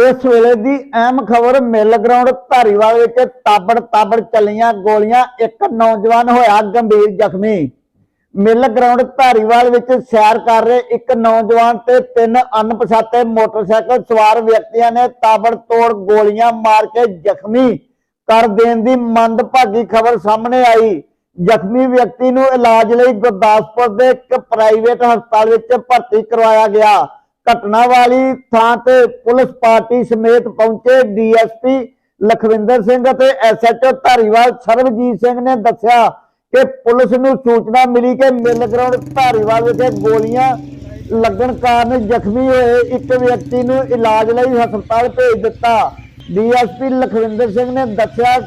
ਇਸ ਵੇਲੇ ਦੀ ਅਹਿਮ ਖਬਰ ਮਿਲ ਗਰਾਊਂਡ ਧਾਰੀਵਾਲ ਵਿੱਚ ਤਾਬੜ ਤਾਬੜ ਚੱਲੀਆਂ, ਗੋਲੀਆਂ, ਇੱਕ ਨੌਜਵਾਨ ਹੋਇਆ ਗੰਭੀਰ ਜ਼ਖਮੀ। ਮਿਲ ਗਰਾਊਂਡ ਧਾਰੀਵਾਲ ਵਿੱਚ ਸੈਰ ਕਰ ਰਹੇ ਇੱਕ ਨੌਜਵਾਨ ਤੇ ਤਿੰਨ ਅਣਪਛਾਤੇ ਮੋਟਰਸਾਈਕਲ ਸਵਾਰ ਵਿਅਕਤੀਆਂ ਨੇ ਤਾਬੜ ਤੋੜ ਗੋਲੀਆਂ ਮਾਰ ਕੇ ਜ਼ਖਮੀ ਕਰ ਦੇਣ ਦੀ ਮੰਦਭਾਗੀ ਖਬਰ ਸਾਹਮਣੇ ਆਈ। ਜ਼ਖਮੀ ਵਿਅਕਤੀ ਨੂੰ ਇਲਾਜ ਲਈ ਗੁਰਦਾਸਪੁਰ ਦੇ ਇੱਕ ਪ੍ਰਾਈਵੇਟ ਹਸਪਤਾਲ ਵਿੱਚ ਭਰਤੀ ਕਰਵਾਇਆ ਗਿਆ। ਘਟਨਾ ਵਾਲੀ ਥਾਂ ਤੇ ਪੁਲਿਸ ਪਾਰਟੀ ਸਮੇਤ ਪਹੁੰਚੇ ਡੀਐਸਪੀ ਲਖਵਿੰਦਰ ਸਿੰਘ ਅਤੇ ਐਸਐਚਓ ਧਾਰੀਵਾਲ ਸਰਬਜੀਤ ਸਿੰਘ ਨੇ ਦੱਸਿਆ ਕਿ ਪੁਲਿਸ ਨੂੰ ਸੂਚਨਾ ਮਿਲੀ ਕਿ ਮਿਲ ਗਰਾਊਂਡ ਧਾਰੀਵਾਲ ਵਿਖੇ ਗੋਲੀਆਂ ਲੱਗਣ ਕਾਰਨ ਜ਼ਖਮੀ ਹੋਏ ਇੱਕ ਵਿਅਕਤੀ ਨੂੰ ਇਲਾਜ ਲਈ ਹਸਪਤਾਲ ਭੇਜ ਦਿੱਤਾ। ਡੀਐਸਪੀ ਲਖਵਿੰਦਰ ਸਿੰਘ ਨੇ ਦੱਸਿਆ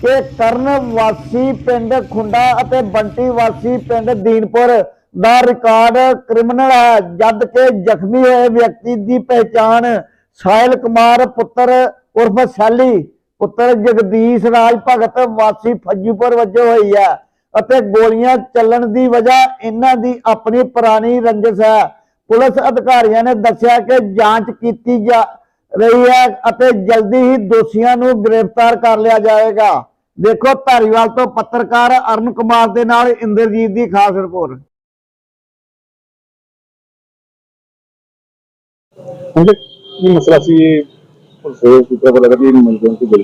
ਕਿ ਕਰਨ ਵਾਸੀ ਪਿੰਡ ਖੁੰਡਾ ਅਤੇ ਬੰਟੀ ਵਾਸੀ ਪਿੰਡ ਦੀਨਪੁਰ ਦਾ ਰਿਕਾਰਡ ਕ੍ਰਿਮੀਨਲ ਹੈ, ਜਦ ਕਿ ਜ਼ਖਮੀ ਹੋਏ ਵਿਅਕਤੀ ਦੀ ਪਹਿਚਾਣ ਸਾਹਿਲ ਕੁਮਾਰ, ਪੁੱਤਰ ਉਰਫ ਸੈਲੀ, ਪੁੱਤਰ ਜਗਦੀਸ਼ ਰਾਜ ਭਗਤ ਵਾਸੀ ਫੱਜੂਪੁਰ ਵਜੋਂ ਹੋਈ ਹੈ ਅਤੇ ਗੋਲੀਆਂ ਚੱਲਣ ਦੀ ਵਜ੍ਹਾ ਇਹਨਾਂ ਦੀ ਆਪਣੀ ਪੁਰਾਣੀ ਰੰਜਿਸ਼ ਹੈ। ਪੁਲਿਸ ਅਧਿਕਾਰੀਆਂ ਨੇ ਦੱਸਿਆ ਕਿ ਜਾਂਚ ਕੀਤੀ ਜਾ ਰਹੀ ਹੈ ਅਤੇ ਜਲਦੀ ਹੀ ਦੋਸ਼ੀਆਂ ਨੂੰ ਗ੍ਰਿਫਤਾਰ ਕਰ ਲਿਆ ਜਾਏਗਾ। ਦੇਖੋ ਧਾਰੀਵਾਲ ਤੋਂ ਪੱਤਰਕਾਰ ਅਰਨ ਕੁਮਾਰ ਦੇ ਨਾਲ ਇੰਦਰਜੀਤ ਦੀ ਖਾਸ ਰਿਪੋਰਟ।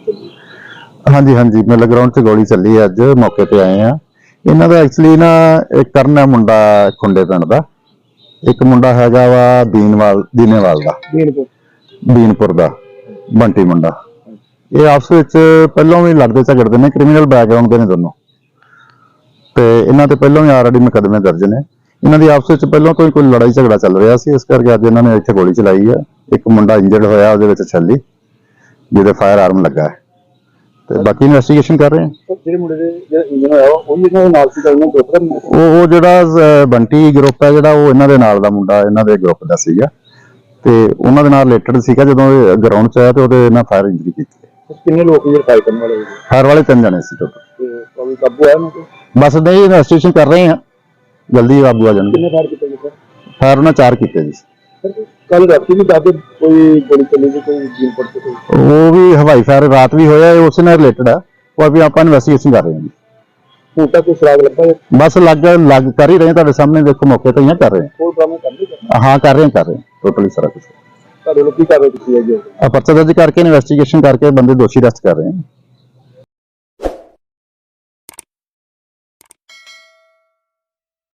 ਚੱਲੀ। ਹਾਂਜੀ ਹਾਂਜੀ। ਮਿਲ ਗਰਾਊਂਡ 'ਚ ਗੋਲੀ ਚੱਲੀ ਹੈ ਅੱਜ ਮੌਕੇ ਤੇ ਆਏ ਆ। ਇਹਨਾਂ ਦਾ ਐਕਚੁਅਲੀ ਨਾ ਇੱਕ ਕਰਨ ਮੁੰਡਾ ਖੁੰਡੇ ਪਿੰਡ ਦਾ। ਇੱਕ ਮੁੰਡਾ ਹੈਗਾ ਵਾ ਦੀਨਵਾਲ ਦੀਨੇਵਾਲ ਦਾ। ਦੀਨਪੁਰ। ਦੀਨਪੁਰ ਦਾ ਬੰਟੀ ਮੁੰਡਾ। ਇਹ ਆਪਸ ਵਿੱਚ ਪਹਿਲਾਂ ਵੀ ਲੜਦੇ ਝਗੜਦੇ ਨੇ ਕ੍ਰਿਮੀਨਲ ਬੈਕਗ੍ਰਾਉਂਡ ਦੇ ਨੇ ਦੋਨੋਂ। ਤੇ ਇਹਨਾਂ ਤੇ ਪਹਿਲਾਂ ਵੀ ਆਲਰੇਡੀ ਮੁਕੱਦਮੇ ਦਰਜ ਨੇ। ਇਹਨਾਂ ਦੀ ਆਪਸ ਵਿੱਚ ਪਹਿਲਾਂ ਤੋਂ ਹੀ ਕੋਈ ਲੜਾਈ ਝਗੜਾ ਚੱਲ ਰਿਹਾ ਸੀ ਇਸ ਕਰਕੇ ਅੱਜ ਇਹਨਾਂ ਨੇ ਇੱਥੇ ਗੋਲੀ ਚਲਾਈ ਹੈ ਇੱਕ ਮੁੰਡਾ ਇੰਜਰਡ ਹੋਇਆ ਉਹਦੇ ਵਿੱਚ ਛੱਲੀ ਜਿਹਦੇ ਫਾਇਰ ਆਰਮ ਲੱਗਾ ਹੈ। ਤੇ ਬਾਕੀ ਇਨਵੈਸਟੀਗੇਸ਼ਨ ਕਰ ਰਹੇ ਹਾਂ ਜਿਹੜੇ ਮੁੰਡੇ ਦੇ ਜਿਹੜਾ ਇੰਜਨ ਹੋਇਆ ਉਹ ਹੀ ਇਹਨਾਂ ਦੇ ਨਾਲ ਸੀ ਤਾਂ ਉਹਨਾਂ ਗਰੁੱਪ ਦਾ ਮੁੰਡਾ। ਉਹ ਉਹ ਜਿਹੜਾ ਅਹ, ਬੰਟੀ ਗਰੁੱਪ ਹੈ ਜਿਹੜਾ ਉਹ ਇਹਨਾਂ ਦੇ ਨਾਲ ਦਾ ਮੁੰਡਾ ਇਹਨਾਂ ਦੇ ਗਰੁੱਪ ਦਾ ਸੀਗਾ। ਤੇ ਉਹਨਾਂ ਦੇ ਨਾਲ ਰਿਲੇਟਡ ਸੀਗਾ ਜਦੋਂ ਇਹ ਗਰਾਊਂਡ 'ਚ ਆਇਆ ਤੇ ਉਹਦੇ ਇਹਨਾਂ ਫਾਇਰ ਇੰਜਰੀ ਕੀਤੀ। ਕਿੰਨੇ ਲੋਕ ਜਿਹੜੇ ਫਾਈਟ ਕਰਨ ਵਾਲੇ ਸੀ ਫਾਇਰ ਵਾਲੇ ਤਿੰਨ ਜਣੇ ਸੀ ਟੋਟਲ ਤੇ ਕੋਈ ਕਾਬੂ ਆਇਆ ਤੇ? ਬਸ ਨਹੀਂ ਇਨਵੈਸਟੀਗੇਸ਼ਨ ਕਰ ਰਹੇ ਹਾਂ ਜਲਦੀ ਕਾਬੂ ਆ ਜਾਣਗੇ ਕਿੰਨੇ ਫਾਇਰ ਕੀਤੇ ਗਏ ਸਰ ਫਾਇਰ ਉਹਨਾਂ ਚਾਰ ਕੀਤੇ ਜੀ ਸਰ ਕੱਲ ਰਾਤੀ ਵੀ ਦੱਸਦੇ ਕੋਈ ਗੋਲੀ ਚੱਲੀ ਸੀ ਕੋਈ ਦੀਨਪੁਰ ਤੇ ਕੋਈ ਉਹ ਵੀ ਹਵਾਈ ਫਾਇਰ ਰਾਤ ਵੀ ਹੋਇਆ ਇਹ ਉਸੇ ਨਾਲ ਰਿਲੇਟਡ ਆ ਉਹ ਵੀ ਆਪਾਂ ਇਨਵੈਸਟੀਗੇਸ਼ਨ ਕਰ ਰਹੇ ਹਾਂ ਜੀ ਹੁਣ ਤੱਕ ਕੋਈ ਸੁਰਾਗ ਲੱਭਾ ਹੈ ਬਸ ਲੱਗ ਲੱਗ ਕਰ ਹੀ ਰਹੇ ਹਾਂ, ਤੁਹਾਡੇ ਸਾਹਮਣੇ ਦੇਖੋ ਮੌਕੇ ਤੇ ਹੀ ਹਾਂ, ਕਰ ਰਹੇ ਹੋਰ ਬਰਾਮਦ ਕਰ ਲਈ ਹਾਂ ਹਾਂ ਕਰ ਰਹੇ ਹਾਂ, ਕਰ ਰਹੇ ਟੋਟਲੀ ਸਾਰਾ ਕੁਝ ਤੁਹਾਡੇ ਲੋਕ ਕੀ ਕਾਰਵਾਈ ਕੀਤੀ ਹੈ ਜੀ ਆ ਪਰਚਾ ਦਰਜ ਕਰਕੇ ਇਨਵੈਸਟੀਗੇਸ਼ਨ ਕਰਕੇ ਬੰਦੇ ਦੋਸ਼ੀ ਅਰੈਸਟ ਕਰ ਰਹੇ ਹਾਂ